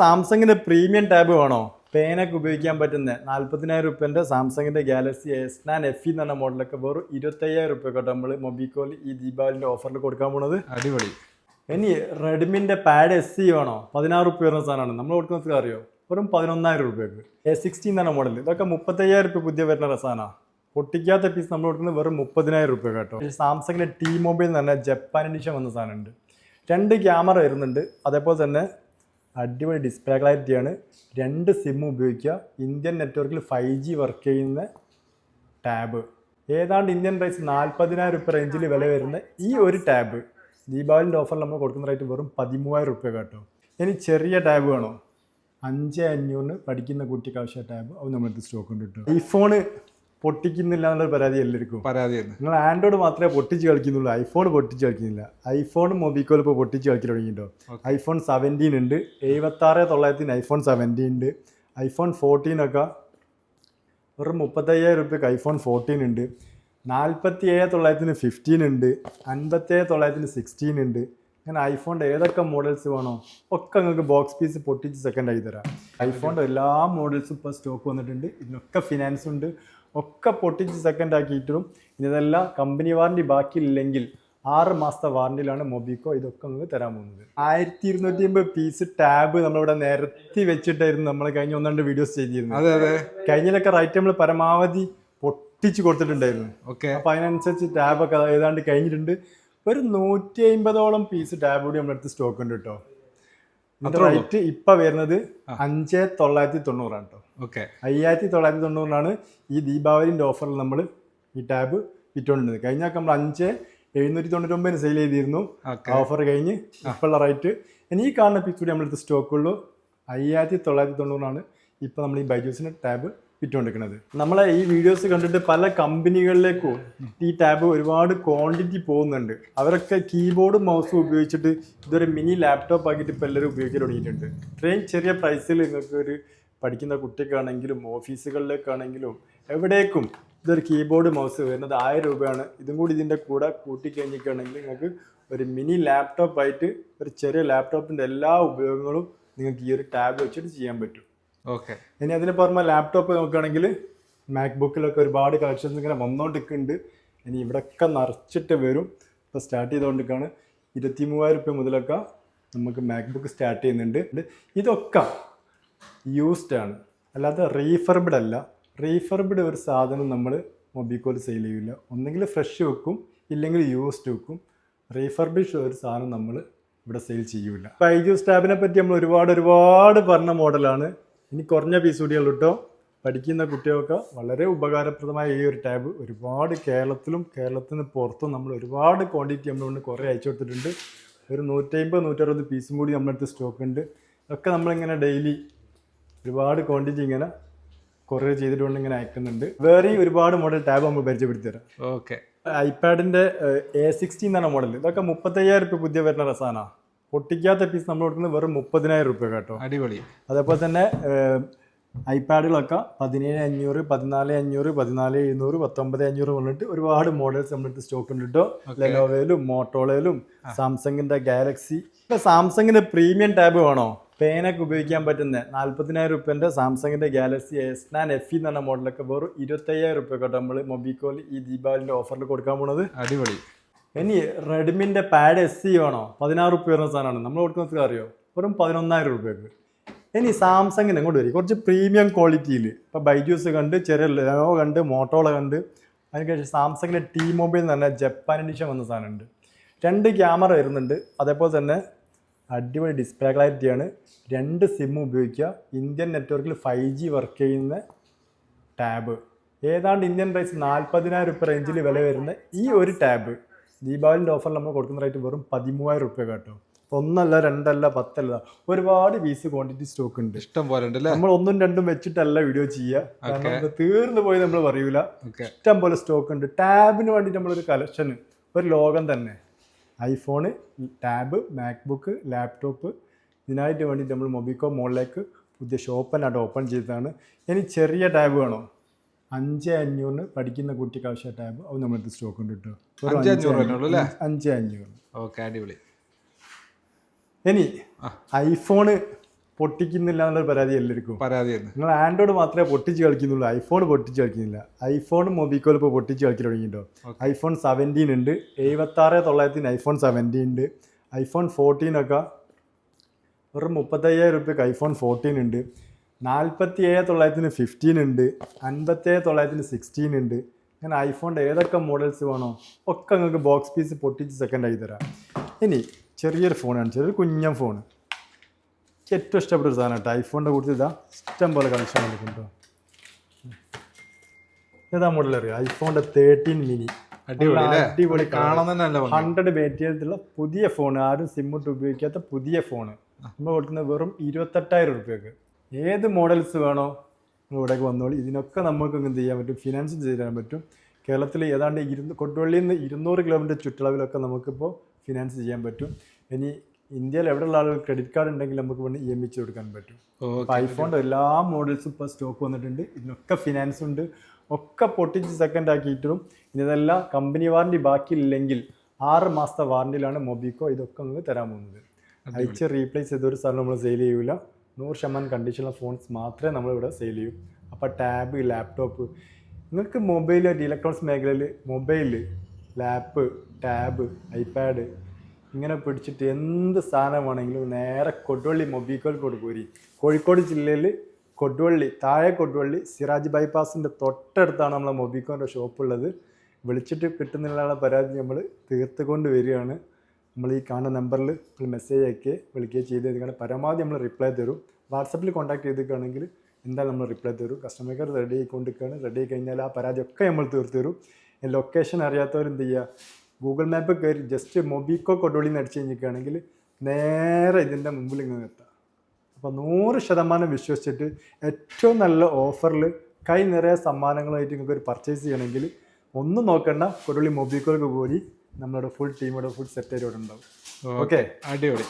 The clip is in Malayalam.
സാംസങ്ങിന്റെ പ്രീമിയം ടാബ് വേണോ? പേനൊക്കെ ഉപയോഗിക്കാൻ പറ്റുന്ന നാല്പതിനായിരം റുപ്യന്റെ സാംസങ്ങിന്റെ Galaxy S nine F E എന്ന് മോഡലൊക്കെ വെറും ഇരുപത്തയ്യായിരം റുപ്യ കേട്ടോ നമ്മൾ മൊബിക്കോയിൽ ഈ ദീപാവലിന്റെ ഓഫറിൽ കൊടുക്കാൻ പോണത്. അടിപൊളി. ഇനി റെഡ്മിന്റെ പാഡ് എസ് സി വേണോ? പതിനാറ് റുപ്യ വരുന്ന സാധനമാണ്. നമ്മൾ കൊടുക്കുന്നത് അറിയോ? വെറും പതിനൊന്നായിരം റുപ്യക്ക്. എ സിക്സ്റ്റീൻ എന്നാണ് മോഡൽ ഇതൊക്കെ മുപ്പത്തയ്യായിരം റുപ്യ പുതിയ വരുന്ന സാധനമാണ് പൊട്ടിക്കാത്ത പീസ് നമ്മൾ കൊടുക്കുന്നത് വെറും മുപ്പതിനായിരം റുപ്യ കേട്ടോ. സാംസങ്ങിന്റെ ടി മൊബൈൽ എന്ന് പറഞ്ഞാൽ ജപ്പാൻ എഡിഷൻ വന്ന സാധനമുണ്ട്. രണ്ട് ക്യാമറ വരുന്നുണ്ട്. അതേപോലെ തന്നെ അടിപൊളി ഡിസ്പ്ലേ ക്ലാരിറ്റിയാണ് രണ്ട് സിം ഉപയോഗിക്കുക. ഇന്ത്യൻ നെറ്റ്വർക്കിൽ ഫൈവ് ജി വർക്ക് ചെയ്യുന്ന ടാബ് ഏതാണ്ട് ഇന്ത്യൻ പ്രൈസ് നാൽപ്പതിനായിരം രൂപ റേഞ്ചിൽ വില വരുന്ന ഈ ഒരു ടാബ് ദീപാവലിന്റെ ഓഫറിൽ നമ്മൾ കൊടുക്കുന്ന റേറ്റ് വെറും പതിമൂവായിരം രൂപ കേട്ടോ. ഇനി ചെറിയ ടാബ് വേണോ? അഞ്ച് അഞ്ഞൂറിന് പഠിക്കുന്ന കുട്ടിക്ക് ആവശ്യമായ ടാബ് അത് നമ്മളടുത്ത് സ്റ്റോക്ക് ഉണ്ട് കേട്ടോ. ഐഫോണ് പൊട്ടിക്കുന്നില്ല എന്നുള്ളൊരു പരാതി എല്ലാവർക്കും. പരാതിയായിരുന്നു. നിങ്ങൾ ആൻഡ്രോയിഡ് മാത്രമേ പൊട്ടിച്ച് കളിക്കുന്നുള്ളൂ. ഐഫോൺ പൊട്ടിച്ച് കളിക്കുന്നില്ല. ഐഫോൺ മൊബിക്കോൽ ഇപ്പോൾ പൊട്ടിച്ച് കളിക്കാൻ തുടങ്ങിയിട്ടോ ഐഫോൺ സെവന്റീൻ ഉണ്ട്. എഴുപത്താറ് തൊള്ളായിരത്തിന് ഐഫോൺ സെവന്റീൻ ഉണ്ട്. ഐഫോൺ ഫോർട്ടീൻ ഒക്കെ വെറും മുപ്പത്തയ്യായിരം റുപ്യക്ക് ഐഫോൺ ഫോർട്ടീൻ ഉണ്ട്. നാൽപ്പത്തി ഏഴ് തൊള്ളായിരത്തിന് ഫിഫ്റ്റീൻ ഉണ്ട്. അൻപത്തേഴ് തൊള്ളായിരത്തിന് സിക്സ്റ്റീൻ ഉണ്ട്. അങ്ങനെ ഐഫോണിന്റെ ഏതൊക്കെ മോഡൽസ് വേണോ ഒക്കെ നിങ്ങൾക്ക് ബോക്സ് പീസ് പൊട്ടിച്ച് സെക്കൻഡ് ആയി തരാം. ഐഫോണിന്റെ എല്ലാ മോഡൽസും ഇപ്പോൾ സ്റ്റോക്ക് വന്നിട്ടുണ്ട്. ഇതിനൊക്കെ ഫിനാൻസ് ഉണ്ട്. ഒക്കെ പൊട്ടിച്ച് സെക്കൻഡ് ആക്കിയിട്ടും ഇതെല്ലാം കമ്പനി വാറണ്ടി ബാക്കിയില്ലെങ്കിൽ ആറ് മാസത്തെ വാറണ്ടിയിലാണ് മൊബിക്കോ ഇതൊക്കെ നിങ്ങൾക്ക് തരാൻ പോകുന്നത്. ആയിരത്തി ഇരുന്നൂറ്റി അമ്പത് പീസ് ടാബ് നമ്മളിവിടെ നിരത്തി വെച്ചിട്ടായിരുന്നു നമ്മൾ കഴിഞ്ഞ ഒന്ന് രണ്ട് വീഡിയോസ് ചെയ്തിരുന്നത്. അതെ അതെ. കഴിഞ്ഞതിലൊക്കെ റൈറ്റ് നമ്മൾ പരമാവധി പൊട്ടിച്ച് കൊടുത്തിട്ടുണ്ടായിരുന്നു. ഓക്കെ. അപ്പൊ അതിനനുസരിച്ച് ടാബൊക്കെ ഏതാണ്ട് കഴിഞ്ഞിട്ടുണ്ട്. ഒരു നൂറ്റി അമ്പതോളം പീസ് ടാബ് കൂടി നമ്മളെടുത്ത് സ്റ്റോക്ക് ഉണ്ട് കേട്ടോ റേറ്റ് ഇപ്പൊ വരുന്നത് അഞ്ച് തൊള്ളായിരത്തി തൊണ്ണൂറാണ് കേട്ടോ ഓക്കെ അയ്യായിരത്തി തൊള്ളായിരത്തി തൊണ്ണൂറിനാണ് ഈ ദീപാവലിന്റെ ഓഫറിൽ നമ്മൾ ഈ ടാബ് വിറ്റുകൊണ്ടിരുന്നത്. കഴിഞ്ഞാൽ നമ്മൾ അഞ്ച് എഴുന്നൂറ്റി തൊണ്ണൂറ്റൊമ്പതിന് സെയിൽ ചെയ്തിരുന്നു ഓഫർ കഴിഞ്ഞ് ഇപ്പോഴുള്ള റേറ്റ് ഇനി ഈ കാണുന്ന പിക്സ് കൂടി നമ്മളെടുത്ത് സ്റ്റോക്ക് ഉള്ളൂ. അയ്യായിരത്തി തൊള്ളായിരത്തി തൊണ്ണൂറാണ് ഇപ്പോൾ നമ്മൾ ഈ ബൈജൂസിന്റെ ടാബ് വിറ്റുകൊണ്ടിരിക്കുന്നത്. നമ്മളെ ഈ വീഡിയോസ് കണ്ടിട്ട് പല കമ്പനികളിലേക്കും ഈ ടാബ് ഒരുപാട് ക്വാണ്ടിറ്റി പോകുന്നുണ്ട്. അവരൊക്കെ കീബോർഡും മൗസും ഉപയോഗിച്ചിട്ട് ഇതൊരു മിനി ലാപ്ടോപ്പ് ആക്കിയിട്ട് ഇപ്പോൾ എല്ലാവരും ഉപയോഗിക്കാൻ തുടങ്ങിയിട്ടുണ്ട്. ഇത്രയും ചെറിയ പ്രൈസിൽ നിങ്ങൾക്ക് ഒരു പഠിക്കുന്ന കുട്ടിക്കാണെങ്കിലും ഓഫീസുകളിലേക്കാണെങ്കിലും എവിടേക്കും ഇതൊരു കീബോർഡ് മൗസ് വരുന്നത് ആയിരം രൂപയാണ്. ഇതും കൂടി ഇതിന്റെ കൂടെ കൂട്ടിക്കഴിഞ്ഞിട്ടാണെങ്കിൽ നിങ്ങൾക്ക് ഒരു മിനി ലാപ്ടോപ്പ് ആയിട്ട് ഒരു ചെറിയ ലാപ്ടോപ്പിന്റെ എല്ലാ ഉപയോഗങ്ങളും നിങ്ങൾക്ക് ഈ ഒരു ടാബ് വെച്ചിട്ട് ചെയ്യാൻ പറ്റും. ഓക്കെ ഇനി അതിന് പുറമെ ലാപ്ടോപ്പ് നോക്കുകയാണെങ്കിൽ മാക്ബുക്കിലൊക്കെ ഒരുപാട് കളക്ഷൻസ് ഇങ്ങനെ വന്നുകൊണ്ടിരിക്കുന്നുണ്ട് ഇനി ഇവിടെയൊക്കെ നിറച്ചിട്ട് വരും. ഇപ്പോൾ സ്റ്റാർട്ട് ചെയ്തുകൊണ്ടിരിക്കുകയാണ്. ഇരുപത്തി മൂവായിരം രൂപ മുതലൊക്കെ നമുക്ക് മാക്ബുക്ക് സ്റ്റാർട്ട് ചെയ്യുന്നുണ്ട്. ഇത് ഇതൊക്കെ യൂസ്ഡ് ആണ്. അല്ലാതെ റീഫർബിഡ് അല്ല. റീഫർബിഡ് ഒരു സാധനം നമ്മൾ മൊബിക്കോൽ സെയിൽ ചെയ്യില്ല ഒന്നെങ്കിൽ ഫ്രഷ് വെക്കും ഇല്ലെങ്കിൽ യൂസ്ഡ് വെക്കും. റീഫർബിഷ് ഒരു സാധനം നമ്മൾ ഇവിടെ സെയിൽ ചെയ്യൂല. ഫൈവ് ജി ടാബിനെ പറ്റി നമ്മൾ ഒരുപാട് ഒരുപാട് പറഞ്ഞ മോഡലാണ് ഇനി കുറഞ്ഞ പീസ് കൂടിയുള്ളൂ കേട്ടോ പഠിക്കുന്ന കുട്ടികൾക്ക് വളരെ ഉപകാരപ്രദമായ ഈ ഒരു ടാബ് ഒരുപാട് കേരളത്തിലും കേരളത്തിന് പുറത്തും നമ്മൾ ഒരുപാട് ക്വാണ്ടിറ്റി നമ്മൾ നമ്മളുകൊണ്ട് കുറേ അയച്ചു കൊടുത്തിട്ടുണ്ട്. ഒരു നൂറ്റമ്പത് നൂറ്ററുപത് പീസും കൂടി നമ്മളടുത്ത് സ്റ്റോക്ക് ഉണ്ട്. ഇതൊക്കെ നമ്മളിങ്ങനെ ഡെയിലി ഒരുപാട് ക്വാണ്ടിറ്റി ഇങ്ങനെ കുറേ ചെയ്തിട്ടുണ്ട് ഇങ്ങനെ അയക്കുന്നുണ്ട്. വേറെ ഒരുപാട് മോഡൽ ടാബ് നമ്മൾ പരിചയപ്പെടുത്തി തരാം ഓക്കെ ഐപാഡിന്റെ എ സിക്സ്റ്റി എന്നാണ് മോഡൽ ഇതൊക്കെ മുപ്പത്തയ്യായിരം രൂപ പുതിയ വരുന്ന രസമാണ് പൊട്ടിക്കാത്ത പീസ് നമ്മൾ കൊടുക്കുന്നത് വെറും മുപ്പതിനായിരം രൂപ കേട്ടോ. അടിപൊളി. അതേപോലെ തന്നെ ഐപാഡുകളൊക്കെ പതിനേഴ് അഞ്ഞൂറ് പതിനാല് അഞ്ഞൂറ് പതിനാല് എഴുന്നൂറ് പത്തൊമ്പത് അഞ്ഞൂറ് പറഞ്ഞിട്ട് ഒരുപാട് മോഡൽസ് നമ്മുടെ സ്റ്റോക്ക് ഉണ്ട് കേട്ടോ. ലെനോവയിലും മോട്ടോളയിലും സാംസങ്ങിന്റെ ഗാലക്സി ഇപ്പൊ സാംസങ്ങിന്റെ പ്രീമിയം ടാബ് വേണോ? പേനൊക്കെ ഉപയോഗിക്കാൻ പറ്റുന്ന നാൽപ്പത്തിനായിരം റുപ്യന്റെ സാംസങ്ങിന്റെ ഗാലക്സി എസ് നയൻ എഫ് എന്ന് പറഞ്ഞ മോഡലൊക്കെ വെറും ഇരുപത്തയ്യായിരം റുപ്യൊക്കെ നമ്മൾ മൊബിക്കോയിൽ ഈ ദീപാവലിന്റെ ഓഫറിൽ കൊടുക്കാൻ പോണത്. അടിപൊളി. ഇനി റെഡ്മിന്റെ പാഡ് എസ് സി വേണോ? പതിനാറ് റുപ്യ വരുന്ന സാധനമാണ്. നമ്മൾ കൊടുക്കുന്നത് അറിയോ? വെറും പതിനൊന്നായിരം റുപ്യക്ക്. ഇനി സാംസങ്ങിന് ഇങ്ങോട്ട് വരും. കുറച്ച് പ്രീമിയം ക്വാളിറ്റിയിൽ ഇപ്പോൾ ബൈജൂസ് കണ്ട് ചെറിയ ലെനോ കണ്ട് മോട്ടോള കണ്ട്. അതിനുശേഷം സാംസങ്ങിന്റെ ടി മൊബൈൽ എന്ന് പറഞ്ഞാൽ ജപ്പാൻ എഡിഷൻ വന്ന സാധനമുണ്ട്. രണ്ട് ക്യാമറ വരുന്നുണ്ട്. അതേപോലെ തന്നെ അടിപൊളി ഡിസ്പ്ലേ ക്ലാരിറ്റിയാണ് രണ്ട് സിം ഉപയോഗിക്കുക. ഇന്ത്യൻ നെറ്റ്വർക്കിൽ ഫൈവ് ജി വർക്ക് ചെയ്യുന്ന ടാബ് ഏതാണ്ട് ഇന്ത്യൻ പ്രൈസ് നാൽപ്പതിനായിരം റുപ്യ റേഞ്ചിൽ വില വരുന്ന ഈ ഒരു ടാബ് ദീപാവലിന്റെ ഓഫറിൽ നമ്മൾ കൊടുക്കുന്ന റേറ്റ് വെറും പതിമൂവായിരം റുപ്യ കേട്ടോ. ഒന്നല്ല രണ്ടല്ല പത്തല്ല. ഒരുപാട് പീസ് ക്വാണ്ടിറ്റി സ്റ്റോക്ക് ഉണ്ട്. ഇഷ്ടം പോലെ ഉണ്ട് നമ്മൾ ഒന്നും രണ്ടും വെച്ചിട്ടല്ല വീഡിയോ ചെയ്യുക. കാരണം തീർന്നു പോയി നമ്മൾ പറയൂല. ഇഷ്ടം പോലെ സ്റ്റോക്ക് ഉണ്ട്. ടാബിന് വേണ്ടിയിട്ട് നമ്മളൊരു കളക്ഷൻ ഒരു ലോകം തന്നെ. ഐഫോണ് ടാബ് മാക്ബുക്ക് ലാപ്ടോപ്പ് ഇതിനായിട്ട് വേണ്ടിയിട്ട് നമ്മൾ മൊബിക്കോ മോളിലേക്ക് പുതിയ ഷോപ്പനായിട്ട് ഓപ്പൺ ചെയ്തതാണ്. ഇനി ചെറിയ ടാബ് വേണോ? അഞ്ച് അഞ്ഞൂറിന് പഠിക്കുന്ന കുട്ടിക്ക് ആവശ്യ ടാബ് അത് നമ്മളടുത്ത് സ്റ്റോക്ക് ഉണ്ട് കേട്ടോ. അഞ്ച് അഞ്ഞൂറ് ഓക്കെ അടിപൊളി. ഇനി. ഐഫോണ് പൊട്ടിക്കുന്നില്ല എന്നുള്ള പരാതി എല്ലാവർക്കും. പരാതിയായിരുന്നു നിങ്ങൾ ആൻഡ്രോയിഡ് മാത്രമേ പൊട്ടിച്ച് കളിക്കുന്നുള്ളൂ ഐഫോൺ പൊട്ടിച്ച് കളിക്കുന്നില്ല. ഐഫോണും മൊബിക്കോൾ ഇപ്പോൾ പൊട്ടിച്ച് കളിക്കാൻ തുടങ്ങിയിട്ടുണ്ടോ ഐഫോൺ സെവന്റീൻ ഉണ്ട് എഴുപത്തി ആറ് തൊള്ളായിരത്തിന് ഐഫോൺ സെവന്റീൻ ഉണ്ട് ഐഫോൺ ഫോർട്ടീൻ ഒക്കെ വെറും മുപ്പത്തയ്യായിരം റുപ്യക്ക് ഐഫോൺ ഫോർട്ടീൻ ഉണ്ട് നാൽപ്പത്തി ഏഴ് തൊള്ളായിരത്തിന് ഫിഫ്റ്റീൻ ഉണ്ട് അൻപത്തേഴ് തൊള്ളായിരത്തിന് സിക്സ്റ്റീൻ ഉണ്ട്. അങ്ങനെ ഐഫോണിന്റെ ഏതൊക്കെ മോഡൽസ് വേണോ ഒക്കെ നിങ്ങൾക്ക് ബോക്സ് പീസ് പൊട്ടിച്ച് സെക്കൻഡ് ആയി തരാം. ഇനി ചെറിയൊരു ഫോണാണ് ചെറിയൊരു കുഞ്ഞൻ ഫോൺ എനിക്ക് ഏറ്റവും ഇഷ്ടപ്പെട്ട ഒരു സാധനം കേട്ടോ. ഐഫോണിന്റെ കൂടുതൽ ഇതാ ഇഷ്ടം പോലെ കളക്ഷൻ വന്നിട്ടുണ്ട് ഏതാ മോഡൽ അറിയാം? ഐഫോണിന്റെ തേർട്ടീൻ മിനി അടിപൊളി ഹൺഡ്രഡ് മെറ്റീരിയലുള്ള പുതിയ ഫോൺ ആരും സിമ്മിട്ട് ഉപയോഗിക്കാത്ത പുതിയ ഫോൺ നമ്മൾ കൊടുക്കുന്നത് വെറും ഇരുപത്തെട്ടായിരം റുപ്യക്ക്. ഏത് മോഡൽസ് വേണോ നിങ്ങൾ ഇവിടേക്ക് വന്നോളി. ഇതിനൊക്കെ നമുക്ക് എന്ത് ചെയ്യാൻ പറ്റും? ഫിനാൻസ് ചെയ്ത് തരാൻ പറ്റും. കേരളത്തിൽ ഏതാണ്ട് ഇരുന്ന് കൊടുവള്ളിയിൽ നിന്ന് ഇരുന്നൂറ് കിലോമീറ്റർ ചുറ്റളവിലൊക്കെ നമുക്കിപ്പോൾ ഫിനാൻസ് ചെയ്യാൻ പറ്റും. ഇനി ഇന്ത്യയിൽ എവിടെയുള്ള ആളുകൾ ക്രെഡിറ്റ് കാർഡ് ഉണ്ടെങ്കിൽ നമുക്ക് വേണ്ടി ഇ എം ഇച്ച് കൊടുക്കാൻ പറ്റും. ഐഫോണിന്റെ എല്ലാ മോഡൽസും ഇപ്പോൾ സ്റ്റോക്ക് വന്നിട്ടുണ്ട്. ഇതിനൊക്കെ ഫിനാൻസ് ഉണ്ട്. ഒക്കെ പൊട്ടിച്ച് സെക്കൻഡ് ആക്കിയിട്ടും. ഇനി ഇതെല്ലാം കമ്പനി വാറണ്ടി ബാക്കിയില്ലെങ്കിൽ ആറ് മാസത്തെ വാറണ്ടിയിലാണ് മൊബിക്കോ ഇതൊക്കെ നമുക്ക് തരാൻ പോകുന്നത്. അയച്ച് റീപ്ലേസ് ചെയ്തൊരു സാധനം നമ്മൾ സെയിൽ ചെയ്യൂല. നൂറ് ശതമാനം കണ്ടീഷനുള്ള ഫോൺസ് മാത്രമേ നമ്മളിവിടെ സെയിൽ ചെയ്യൂ. അപ്പോൾ ടാബ് ലാപ്ടോപ്പ് നിങ്ങൾക്ക് മൊബൈൽ ഇലക്ട്രോണിക്സ് മേഖലയിൽ മൊബൈൽ ലാപ്പ് ടാബ് ഐപാഡ് ഇങ്ങനെ പിടിച്ചിട്ട് എന്ത് സാധനം വേണമെങ്കിലും നേരെ കൊടുവള്ളി മൊബിക്കോൽ കൊടുക്കൂരി കോഴിക്കോട് ജില്ലയിൽ കൊടുവള്ളി താഴെ കൊടുവള്ളി സിറാജ് ബൈപ്പാസിന്റെ തൊട്ടടുത്താണ് നമ്മളെ മൊബിക്കോന്റെ ഷോപ്പുള്ളത്. വിളിച്ചിട്ട് കിട്ടുന്നില്ല പരാതി നമ്മൾ തീർത്തുകൊണ്ട് വരികയാണ്. നമ്മൾ ഈ കാണുന്ന നമ്പറിൽ മെസ്സേജ് അയക്കുക വിളിക്കുകയോ ചെയ്ത് കഴിഞ്ഞാൽ പരമാവധി നമ്മൾ റിപ്ലൈ തരും. വാട്സപ്പിൽ കോൺടാക്ട് ചെയ്തിരിക്കുകയാണെങ്കിൽ എന്തായാലും നമ്മൾ റിപ്ലൈ തരും. കസ്റ്റമർ കെയർ റെഡി ആയിക്കൊണ്ടിരിക്കുകയാണ്. റെഡി ആയി കഴിഞ്ഞാൽ ആ പരാതി ഒക്കെ നമ്മൾ തീർത്തു തരും ലൊക്കേഷൻ അറിയാത്തവർ എന്ത് ചെയ്യുക? ഗൂഗിൾ മാപ്പ് കയറി ജസ്റ്റ് മൊബിക്കോ കൊടുവള്ളി എന്ന് അടിച്ച് കഴിഞ്ഞിരിക്കുകയാണെങ്കിൽ നേരെ ഇതിന്റെ മുമ്പിൽ ഇങ്ങനെ എത്താം അപ്പോൾ നൂറ് ശതമാനം വിശ്വസിച്ചിട്ട് ഏറ്റവും നല്ല ഓഫറിൽ കൈ നിറയെ സമ്മാനങ്ങളായിട്ട് നിങ്ങൾക്ക് ഒരു പർച്ചേസ് ചെയ്യണമെങ്കിൽ ഒന്നും നോക്കണ്ട കൊടുവള്ളി മൊബിക്കോക്ക് പോയി. നമ്മളുടെ ഫുൾ ടീമോടെ ഫുൾ സെറ്റ് ആയിട്ട് ഇവിടെ ഉണ്ടാവും. ഓക്കെ അടിപൊളി.